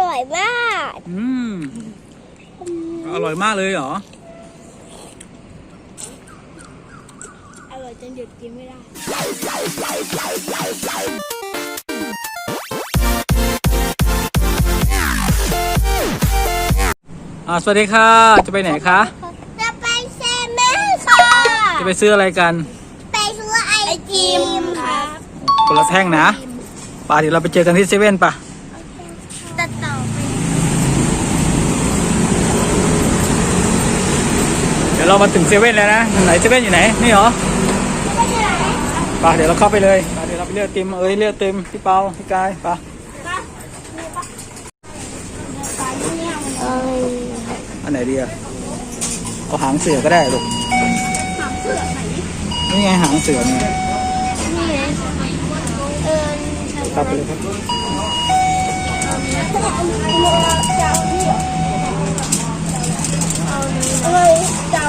ร่อยมาก อืม อร่อยมากเลยเหรอ อร่อยจนหยุดกินไม่ได้ อ่าสวัสดีค่ะ จะไปไหนคะ จะไปเซเว่นค่ะ จะไปซื้ออะไรกันไปซื้อไอติมค่ะคนละแท่งนะป่าเดี๋ยวเราไปเจอกันที่เซเว่นป่ะ ตัดต่อไป เดี๋ ยวเรามาถึงเซเว่นแล้วนะ ไหนเซเว่นอยู่ไหน นี่เหรอป่าเดี๋ยวเราเข้าไปเลยป่าเดี๋ยวเราไปเลือกติมเอ้ยเลือกติมพี่เปาพี่กายปะอันไหนดีอะเอาหางเสือก็ได้ลูกหางเสือไหนนี่ไงหางเสือเนี่ยนี่ไงเออครับไปเลยครับเอ้ยจ้า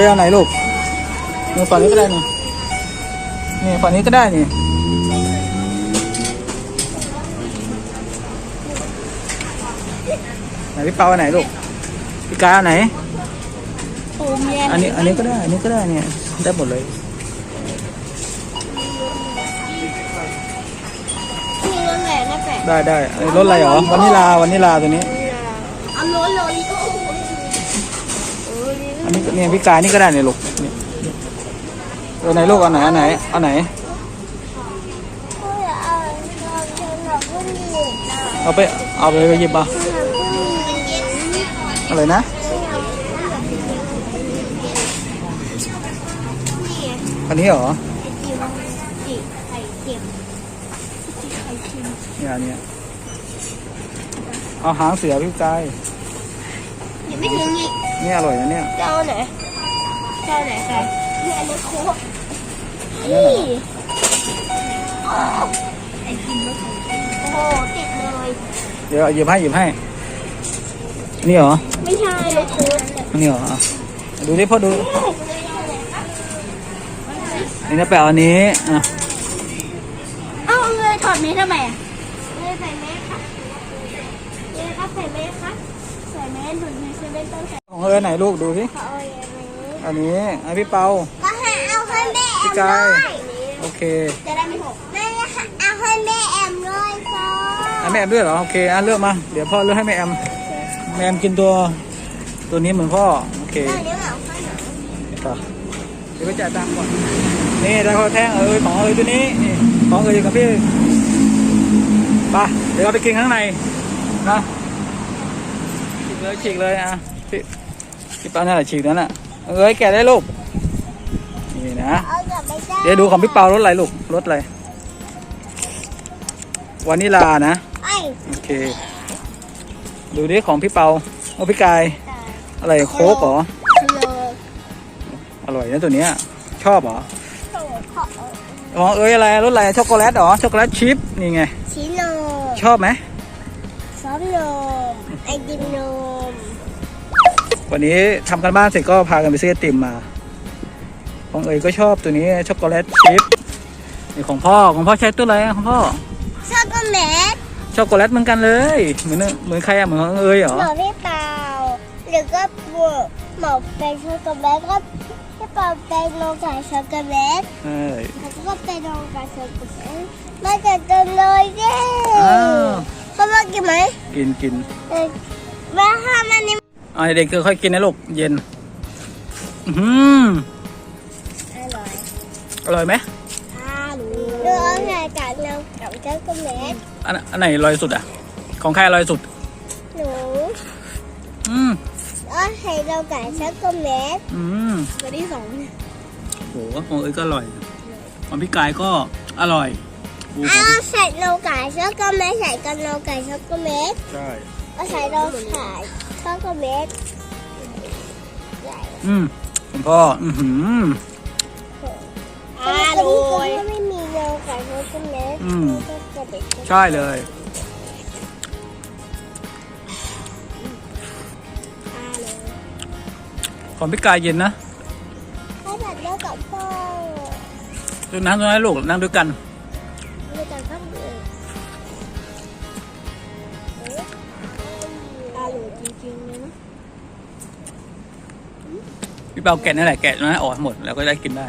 ยเอาไหนลูกนี่ฝั่งนี้ก็ได้นี่นี่ฝั่งนี้ก็ได้นี่ไหนพี่เปาอันไหนลูกพี่กายอันไหนปูเมียนอันนี้อันนี้ก็ได้อันนี้ก็ได้เนี่ยได้หมดเลยมีรถแหล่นะแปะได้ได้อันนี้รสอะไรเหรอวานิลาวานิลาตัวนี้ เอารถเลยโอ้โหโอ้ยอั นี้เนี่ยพี่กายนี่ก็ได้เนี่ยลูกเนี่ยเออไหนลูกเอาไหนเอาไหนเอาไหน เอาเอาเอาหนักขึ้นดิเอาไปเอาไปหยิบมาอะไรนะอันนี้เหรอเนี่ยอันเนี้ยเอาหางเสือพี่กายยังไม่ถึงอีก นี่อร่อยนะเนี่ยเจ้าไหนเจ้าไหนใครนี่อันนี้โค้กอันนี้เหรอไอติมรสโอ้โหติดเลยเดี๋ยวหยิบให้หยิบให้ นี่เหรอ ไม่ใช่รสโค้กอันนี้เหรออะดูดิพ่อดูนี่นะแปลอันนี้อะเอ้าเลยถอดเมสทำไมอะเลยใส่เมสค่ะเลยครับใส่เมสครับใส่เมสหนุน ในเซเว่นต้องใส่ของเฮ้ยไหนลูกดูสิเขาเอาอย่างนี้อันนี้ไอนพี่เปาก็ให้เอาให้แม่แอพี่มกายด้วยโอเคจะได้ไม่หกแม่เอาให้แม่แอมด้วยค่ะอะแม่แอมด้วยเหรอโอเคอะเลือกมาเดี๋ยวพ่อเลือกให้แม่แอมแม่แอมกินตัวตัวนี้เหมือนพ่อโอเคเดี๋ยวเอาให้หนูไปเดี๋ยวไปจ่ายตังค์ก่อนนี่ได้ข้าวแท่งเอ้ยของเอ้ยตัวนี้นี่ของเอ้ยกับพี่ไปเดี๋ยวเราไปกินข้างในนะฉีกเลยฉีกเลยอะ พี่พี่ป้านั่นแหละฉีกนั่นแหละเอ้ยแกะได้ลูกนี่นะ เอากลับไปได้เดี๋ยวดูของพี่เปารสอะไรลูกรสอะไรวานิลานะไอ้โอเค ดูดิของพี่เปาโอ้พี่กายอะไรโค้กเหรอเลยอร่อยนะตัวเนี้ยชอบเหรอขออ๋อเอ้ยอะไรรสอะไรช็อกโกแลตเหรอช็อกโกแลตชิพนี่ไงชิโนชอบไหมซอสนมไอติมนม วันนี้ทำกันบ้านเสร็จก็พากันไปซื้อไอติมมา ของเอ๋ยก็ชอบตัวนี้ช็อกโกแลตชิพนี่ของพ่อของพ่อใช้ตัวอะไรอะของพ่อช็อกโกแลตช็อกโกแลตเหมือนกันเลยเหมือนเหมือนใครอะเหมือนของเอ๋ยเหรอหมอพี่เปาหรือก็บวกหมอเป็นช็อกโกแลตก็พี่เปาเป็นโนกาช็อกโกแลตใช่แล้วก็เป็นโนกาช็อกโกแลตมาจากต้นเลยเย้อ้าวเขามากินไหมกินกินเออว่าห้ามันนี่ อ่าเด็กๆค่อยๆกินนะลูก เย็น อือหืออร่อยอร่อยไหมเรื่องไงกับน้ำกับช็อกโกแลตอันอันไหนอร่อยสุดอะ ของใครอร่อยสุด หนูอืมเอาให้เรากับช็อกโกแลตอืมวันที่สองโหของเอ้ยก็อร่อยของพี่กายก็อร่อยโอ้โหเอาใส่โนกาช็อกโกแลตใส่กับโนกาช็อกโกแลตใช่ เอาใส่โนกาช็อ กโกแลตใหญ่อืมคุณพ่อ อือหือ อร่อยไม่มีโนกาช็อกโกแลตอืม ก็จะเป็นใช่เลย อร่อยของพี่กายเย็นนะให้ผัดเลือกกับพ่อ ดูนั่งตรงนั้นลูกนั่งด้วยกัน พี่เปาแกะนี่แหละแกะนั้นออกหมดแล้วก็ได้กินได้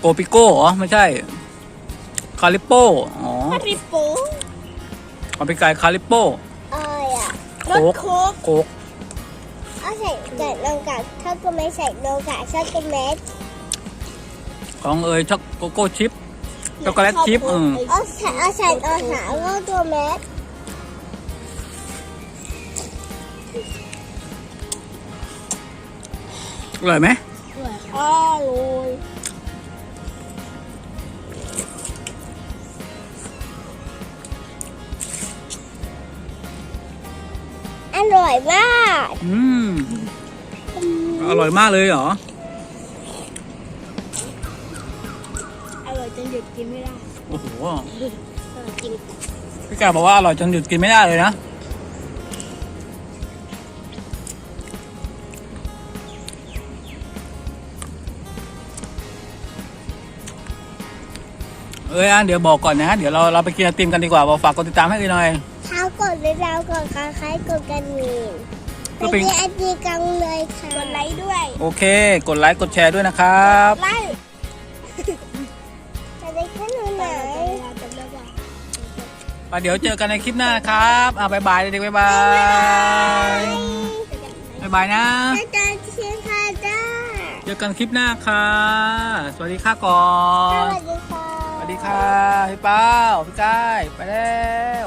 โกปิโก้เหรอ ไม่ใช่ คาลิโป้อ๋อคาริปูมันเปไก่คาลิโป้อะไรอะโคกโคก เอาใส่ไก่ลงกับถ้าก็ไม่ใส่ลงกับช็อกโกแลตของเอยช็อกโกโก้ชิปช็อกโกแลตชิพอืมเอาใส่เอาใส่เอาหาว่าตัวแมสอร่อยไหมอร่อยอร่อยมาก อืม อร่อยมากเลยเหรอ อร่อยจนหยุดกินไม่ได้โอ้โห อร่อยจริงพี่กาบอกว่าอร่อยจนหยุดกินไม่ได้เลยนะ เอ้ยอันเดี๋ยวบอกก่อนนะ เดี๋ยวเราเราไปกินไอติมกันดีกว่าบอกฝากกดติดตามให้เอ้ยหน่อย เท้ากดเลยดาวกดคาคล้ายกดกันมีน ก็ไปเป็นที่ไอจีกังเลยค่ะกดไลค์ด้วยโอเค กดไลค์กดแชร์ด้วยนะครับไลค์จะได้ขึ้นไหนไปเดี๋ยวเจอกันในคลิปหน้านะครับอ่าบายบายเด็กๆบายบายบายบายนะจะเจอเชียงคาจ้าเจอกันคลิปหน้าค่ะ สวัสดีค่ะก่อสนวัสดีค่ะ สวัสดีค่ะ พี่เป้าพี่ก้ายไปแล้ว